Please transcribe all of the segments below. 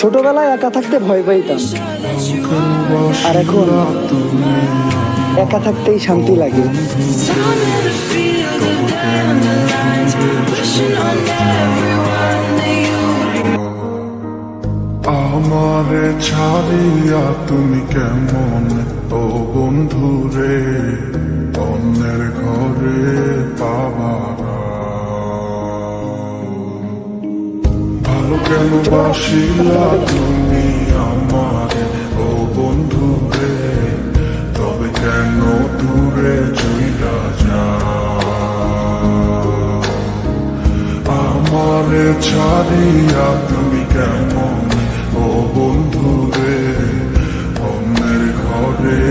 ছোটবেলায় একা থাকতে ভয় পাইতাম। আর এখন একা থাকতেই শান্তি লাগে। আমারে ছাড়িয়া তুমি কেমন? ও বন্ধু রে অন্যের ঘরে পাবারা কেন বাসিলা তুমি আমারে? ও বন্ধু রে, তবে কেন দূরে চইলা যা আমারে ছাড়িয়া তুমি কেমন? ও বন্ধু রে, অন্যের ঘরে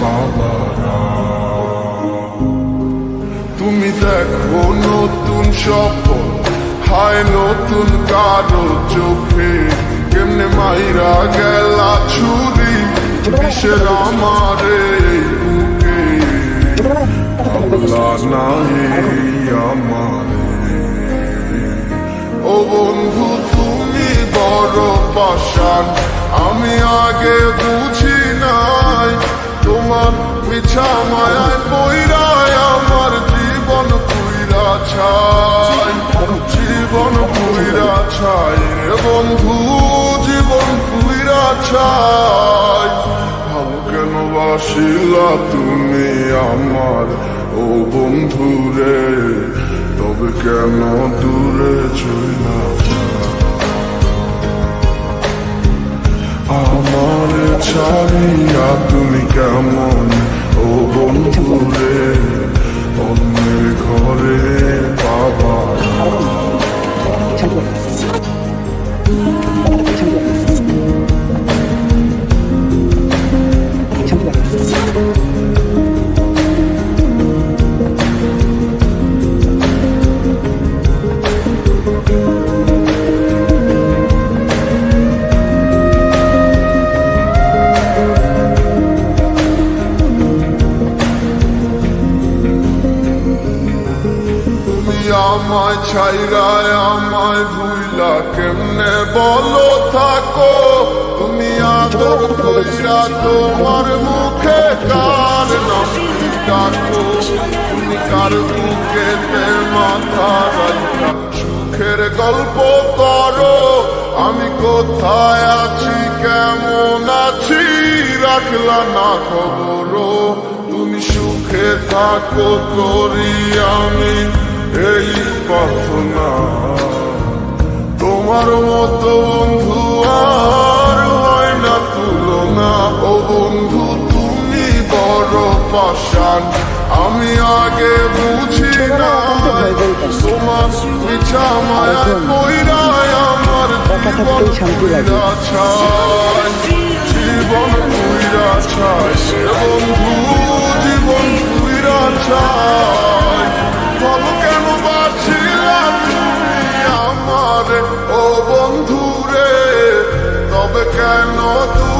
বাবারা তুমি দেখো নতুন স্বপ্ন হায় নতুন কারও চোখে। কেমনে মাইরা গেলা ছুরি, কিসের আমারে বুকে? নাই আমারে। ও বন্ধু, তুমি বড় পাশান আমি আগে বুঝি নাই। তোমার মিছা মায়ায় পইরায় আমার জীবন ছাই। জীবন রে বন্ধু, জীবন কেন বাসিলা তুমি আমার? ও বন্ধু রে, তবে কেন দূরে চইলা? আমার ছাড়িয়া তুমি কেমন আমায় ছাইরায় আমায় ভুইলা কেমনে বলো থাকো? তুমি আদর কইরা তোমার মুখে কার নাম ডাকো? তুমি কার বুকেতে মাথা রাখা? সুখের গল্প করো, আমি কোথায় আছি, কেমন আছি? রাখলা না খবরও। তুমি সুখে থাকো, করি আমি এই প্রার্থনা তোমার মতো বন্ধু আর হয় না তুলনা। ও বন্ধু, তুমি বড় পাশান আমি আগে বুঝি না, তোমার মিছা মায়ায় পইরায় আমার জীবন পুইরা ছায়। জীবন পুইরা ছাই বন্ধু বন্ধুরে তবে কেন তুই